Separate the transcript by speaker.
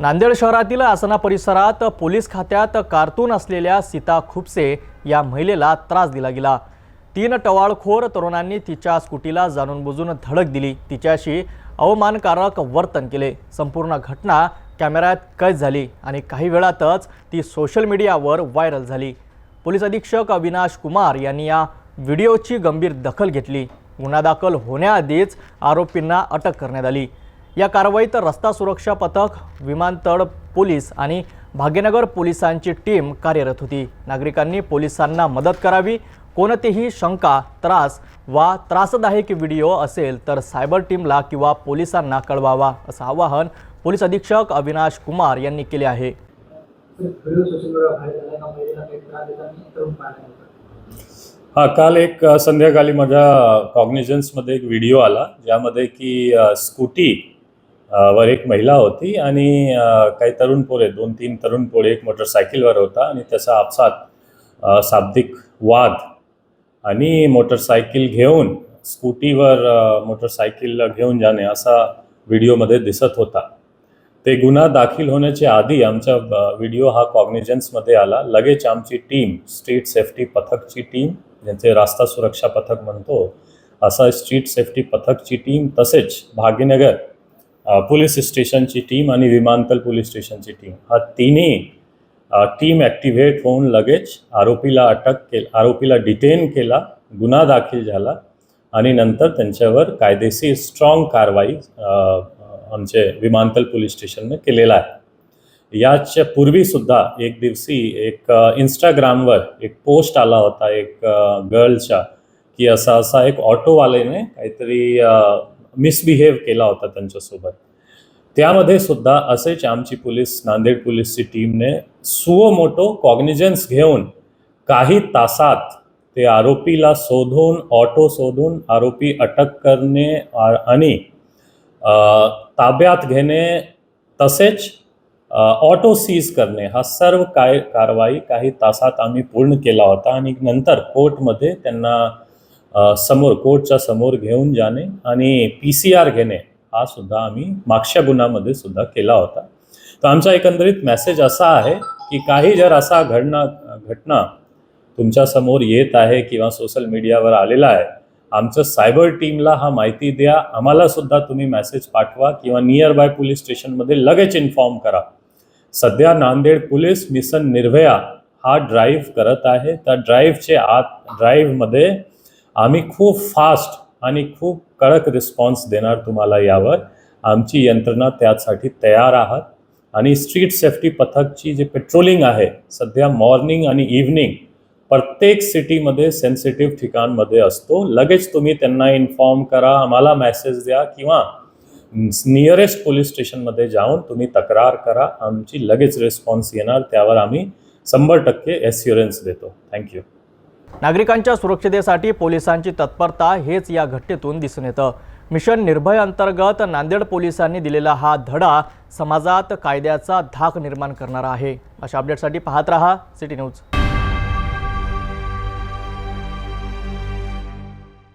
Speaker 1: नांदेड शहरातील आसना परिसरात पोलीस खात्यात कारतून असलेल्या सीता खुपसे या महिलेला त्रास दिला गेला. तीन टवाळखोर तरुणांनी तिच्या स्कूटीला जाणून बुजून धडक दिली. तिच्याशी अवमानकारक वर्तन केले. संपूर्ण घटना कॅमेऱ्यात कैद झाली आणि काही वेळातच ती सोशल मीडियावर व्हायरल झाली. पोलीस अधीक्षक अविनाश कुमार यांनी या व्हिडिओची गंभीर दखल घेतली. गुन्हा दाखल होण्याआधीच आरोपींना अटक करण्यात आली. या कारवाईत रस्ता सुरक्षा पथक विमानतळ पोलीस आणि भाग्यनगर पोलिसांची टीम कार्यरत होती. नागरिकांनी पोलिसांना मदत करावी. कोणतीही शंका त्रास वा त्रासदायक व्हिडिओ असेल तर सायबर टीमला किंवा पोलिसांना कळवावा असं आवाहन पोलीस अधीक्षक अविनाश कुमार यांनी केले आहे.
Speaker 2: हा काल एक संध्याकाळी माझ्या कॉग्निजन्समध्ये एक व्हिडिओ आला ज्यामध्ये की स्कूटी वर एक महिला होती आणि काही तरुण पोरे दोन तीन तरुण पोरे एक मोटरसायकलवर होता आणि त्याचा आपसात शाब्दिक वाद आणि मोटरसायकल घेऊन स्कूटीवर मोटरसायकलला मोटरसायकल घेऊन जाणे असा व्हिडिओमध्ये दिसत होता. ते गुन्हा दाखल होण्याच्या आधी आमचा व्हिडिओ हा कॉग्निजन्समध्ये आला. लगेच आमची टीम स्ट्रीट सेफ्टी पथकची टीम ज्यांचे रास्ता सुरक्षा पथक म्हणतो असा स्ट्रीट सेफ्टी पथकची टीम तसेच भाग्यनगर पोलीस स्टेशनची टीम आणि विमानतळ पोलीस स्टेशनची टीम. हा तिन्ही टीम ॲक्टिव्हेट होऊन लगेच आरोपीला अटक केल आरोपीला डिटेन केला गुन्हा दाखल झाला आणि नंतर त्यांच्यावर कायदेशीर स्ट्रॉंग कारवाई आमचे विमानतळ पोलीस स्टेशनने केलेला आहे. याच्या पूर्वीसुद्धा एक दिवशी एक इंस्टाग्रामवर एक पोस्ट आला होता एक गर्लचा गर्लच्या की असा असा एक ऑटोवाल्याने काहीतरी मिसबिहेव केला होता त्यांच्यासोबत. त्यामध्ये सुद्धा असेच आमची पोलीस नांदेड पोलीसची टीमने सुओ मोटो कॉग्निजन्स घेऊन काही तासात ते आरोपीला शोधून ऑटो शोधून आरोपी अटक करणे आणि ताब्यात घेणे तसेच ऑटो सीज करणे हा सर्व काय कारवाई काही तासात आम्ही पूर्ण केला होता आणि नंतर कोर्टमध्ये त्यांना समोर कोर्टच्या समोर घेऊन जाणे आणि पी सी आर घेणे हा सुद्धा आम्ही मागच्या गुन्ह्यामध्ये सुद्धा केला होता. तर आमचा एकंदरीत मेसेज असा आहे की काही जर असा घडना घटना तुमच्यासमोर येत आहे किंवा सोशल मीडियावर आलेला आहे आमचं सायबर टीमला हा माहिती द्या. आम्हाला सुद्धा तुम्ही मेसेज पाठवा किंवा नियर बाय पोलीस स्टेशनमध्ये लगेच इन्फॉर्म करा. सध्या नांदेड पोलीस मिशन निर्भया हा ड्राईव्ह करत आहे. त्या ड्राईव्हचे आत ड्राईव्हमध्ये आम्ही खूप फास्ट आणि खूप कडक रिस्पॉन्स देणार तुम्हाला यावर. आमची यंत्रणा त्यासाठी तयार आहात. आणि स्ट्रीट सेफ्टी पथकची जे पेट्रोलिंग आहे सध्या मॉर्निंग आणि इव्हनिंग प्रत्येक सिटीमध्ये सेन्सिटिव्ह ठिकाणमध्ये असतो. लगेच तुम्ही त्यांना इन्फॉर्म करा आम्हाला मेसेज द्या किंवा नियरेस्ट पोलीस स्टेशनमध्ये जाऊन तुम्ही तक्रार करा. आमची लगेच रिस्पॉन्स येणार त्यावर आम्ही शंभर टक्के एस्युरन्स देतो. थँक्यू
Speaker 1: नागरिकांच्या सुरक्षितेसाठी पोलिसांची तत्परता हेच या घटनेतून दिसून येतं. मिशन निर्भय अंतर्गत नांदेड पोलिसांनी दिलेला हा धडा समाजात कायद्याचा धाक निर्माण करणारा आहे. अशा अपडेटसाठी पाहत रहा सिटी न्यूज.